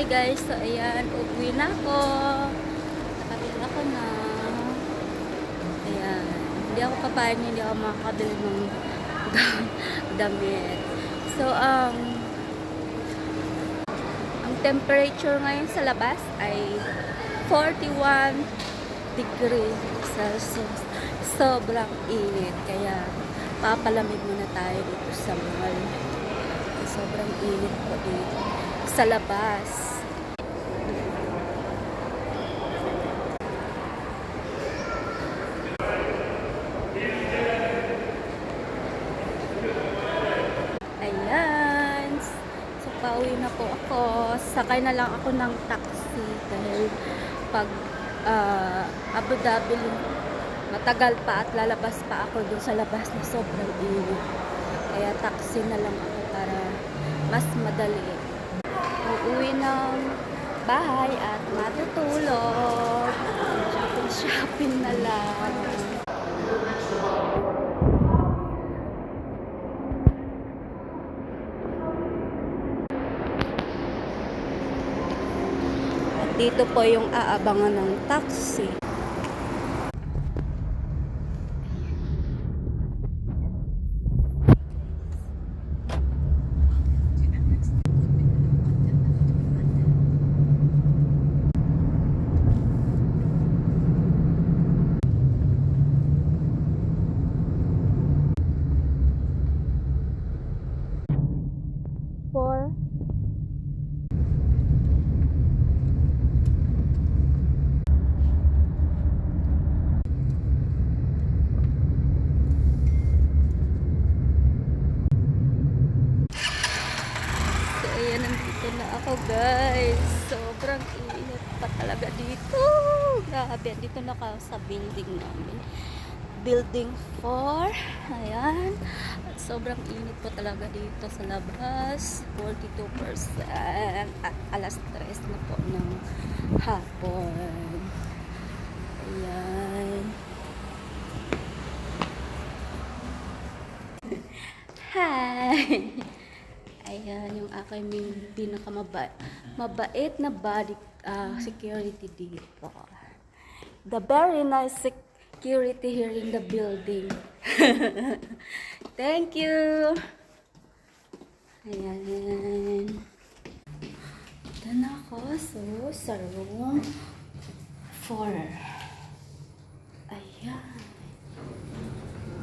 Hi guys, so ayan, uwi na ako. Nakabili ako na. Ayan, hindi ako kapain, hindi ako makakabili ng damit. So, um, ang temperature ngayon sa labas ay 41 degree Celsius. Sobrang init. Kaya, papalamig muna tayo dito sa mall. Sobrang init po dito. Sa labas. Ayan. So, pauwi na po ako. Sakay na lang ako ng taxi dahil pag ah, Abu Dhabi, matagal pa at lalabas pa ako dun sa labas na sobrang init. Kaya taxi na lang ako para mas madali. Bahay at matutulog. Shopping-shopping na lang. At dito po yung aabangan ng taxi. Four. So, nandito na ako, guys. Sobrang init pa talaga dito. Grabe, dito na ako sa building namin. Building 4. Ayan. Sobrang init po talaga dito sa labas. 42%. At alas 3 na po ng hapon. Ayan. Hi! Ayan, yung aking min- pinakamaba mabait na body ah, security dito. The very nice security here in the building. Thank you! Ayan. Ito na ako. So, sa room 4. Ayan.